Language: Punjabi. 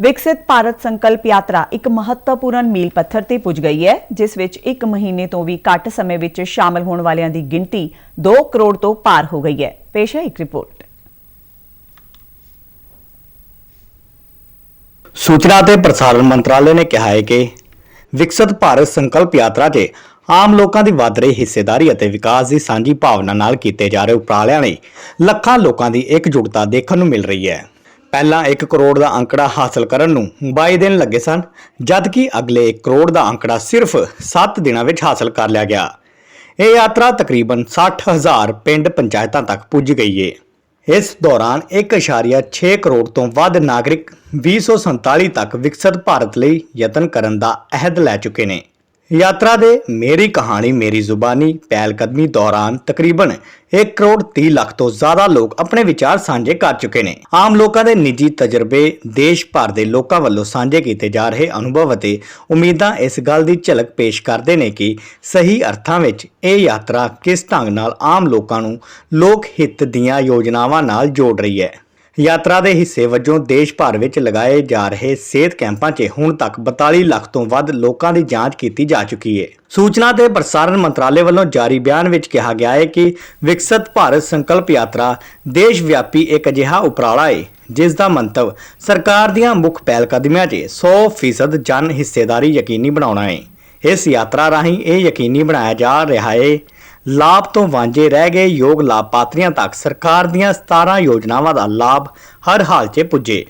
ਵਿਕਸਿਤ ਭਾਰਤ ਸੰਕਲਪ ਯਾਤਰਾ ਇੱਕ ਮਹੱਤਵਪੂਰਨ ਮੀਲ ਪੱਥਰ ਤੇ ਪੁੱਜ ਗਈ ਹੈ, ਜਿਸ ਵਿੱਚ 1 ਮਹੀਨੇ ਤੋਂ ਵੀ ਘੱਟ ਸਮੇਂ ਵਿੱਚ ਸ਼ਾਮਲ ਹੋਣ ਵਾਲਿਆਂ ਦੀ ਗਿਣਤੀ 2 ਕਰੋੜ ਤੋਂ ਪਾਰ ਹੋ ਗਈ ਹੈ। ਪੇਸ਼ ਹੈ ਇੱਕ ਰਿਪੋਰਟ। ਸੂਚਨਾ ਤੇ ਪ੍ਰਸਾਰਣ ਮੰਤਰਾਲੇ ਨੇ ਕਿਹਾ ਹੈ ਕਿ ਵਿਕਸਿਤ ਭਾਰਤ ਸੰਕਲਪ ਯਾਤਰਾ 'ਚ ਆਮ ਲੋਕਾਂ ਦੀ ਵੱਧ ਰਹੀ ਹਿੱਸੇਦਾਰੀ ਅਤੇ ਵਿਕਾਸ ਦੀ ਸਾਂਝੀ ਭਾਵਨਾ ਨਾਲ ਕੀਤੇ ਜਾ ਰਹੇ ਉਪਰਾਲਿਆਂ ਨੇ ਲੱਖਾਂ ਲੋਕਾਂ ਦੀ ਇਕਜੁੱਟਤਾ ਦੇਖਣ ਨੂੰ ਮਿਲ ਰਹੀ ਹੈ। ਪਹਿਲਾਂ 1 ਕਰੋੜ ਦਾ ਅੰਕੜਾ ਹਾਸਲ ਕਰਨ ਨੂੰ 22 ਦਿਨ ਲੱਗੇ ਸਨ, ਜਦਕਿ ਅਗਲੇ 1 ਕਰੋੜ ਦਾ ਅੰਕੜਾ ਸਿਰਫ 7 ਦਿਨਾਂ ਵਿੱਚ ਹਾਸਲ ਕਰ ਲਿਆ ਗਿਆ। ਇਹ ਯਾਤਰਾ ਤਕਰੀਬਨ 60000 ਪਿੰਡ ਪੰਚਾਇਤਾਂ ਤੱਕ ਪੁੱਜ ਗਈ ਏ। ਇਸ ਦੌਰਾਨ 1.6 ਕਰੋੜ ਤੋਂ ਵੱਧ ਨਾਗਰਿਕ 2047 ਤੱਕ ਵਿਕਸਿਤ ਭਾਰਤ ਲਈ ਯਤਨ ਕਰਨ ਦਾ ਅਹਿਦ ਲੈ ਚੁੱਕੇ ਨੇ। ਯਾਤਰਾ ਦੇ ਮੇਰੀ ਕਹਾਣੀ, ਮੇਰੀ ਜ਼ੁਬਾਨੀ ਪਹਿਲਕਦਮੀ ਦੌਰਾਨ ਤਕਰੀਬਨ 1 ਕਰੋੜ 30 ਲੱਖ ਤੋਂ ਜ਼ਿਆਦਾ ਲੋਕ ਆਪਣੇ ਵਿਚਾਰ ਸਾਂਝੇ ਕਰ ਚੁੱਕੇ ਨੇ। ਆਮ ਲੋਕਾਂ ਦੇ ਨਿੱਜੀ ਤਜਰਬੇ ਦੇਸ਼ ਭਰ ਦੇ ਲੋਕਾਂ ਵੱਲੋਂ ਸਾਂਝੇ ਕੀਤੇ ਜਾ ਰਹੇ ਅਨੁਭਵ ਅਤੇ ਉਮੀਦਾਂ ਇਸ ਗੱਲ ਦੀ ਝਲਕ ਪੇਸ਼ ਕਰਦੇ ਨੇ ਕਿ ਸਹੀ ਅਰਥਾਂ ਵਿੱਚ ਇਹ ਯਾਤਰਾ ਕਿਸ ਢੰਗ ਨਾਲ ਆਮ ਲੋਕਾਂ ਨੂੰ ਲੋਕ ਹਿੱਤ ਦੀਆਂ ਯੋਜਨਾਵਾਂ ਨਾਲ ਜੋੜ ਰਹੀ ਹੈ। ਯਾਤਰਾ ਦੇ ਹਿੱਸੇ ਵਜੋਂ ਦੇਸ਼ ਭਰ ਵਿੱਚ ਲਗਾਏ ਜਾ ਰਹੇ ਸਿਹਤ ਕੈਂਪਾਂ 'ਚ ਹੁਣ ਤੱਕ 42 ਲੱਖ ਤੋਂ ਵੱਧ ਲੋਕਾਂ ਦੀ ਜਾਂਚ ਕੀਤੀ ਜਾ ਚੁੱਕੀ ਹੈ ਸੂਚਨਾ ਤੇ ਪ੍ਰਸਾਰਣ ਮੰਤਰਾਲੇ ਵੱਲੋਂ ਜਾਰੀ ਬਿਆਨ ਵਿੱਚ ਕਿਹਾ ਗਿਆ ਹੈ ਕਿ ਵਿਕਸਿਤ ਭਾਰਤ ਸੰਕਲਪ ਯਾਤਰਾ ਦੇਸ਼ ਵਿਆਪੀ ਇੱਕ ਅਜਿਹਾ ਉਪਰਾਲਾ ਹੈ ਜਿਸ ਦਾ ਮੰਤਵ ਸਰਕਾਰ ਦੀਆਂ ਮੁੱਖ ਪਹਿਲਕਦਮੀਆਂ 'ਚ 100% ਜਨ ਹਿੱਸੇਦਾਰੀ ਯਕੀਨੀ ਬਣਾਉਣਾ ਹੈ ਇਸ ਯਾਤਰਾ ਰਾਹੀਂ ਇਹ ਯਕੀਨੀ ਬਣਾਇਆ ਜਾ ਰਿਹਾ ਹੈ ਲਾਭ ਤੋਂ ਵਾਂਝੇ ਰਹਿ ਗਏ ਯੋਗ ਲਾਭਪਾਤਰੀਆਂ ਤੱਕ ਸਰਕਾਰ ਦੀਆਂ 17 ਯੋਜਨਾਵਾਂ ਦਾ ਲਾਭ ਹਰ ਹਾਲ 'ਚ ਪੁੱਜੇ।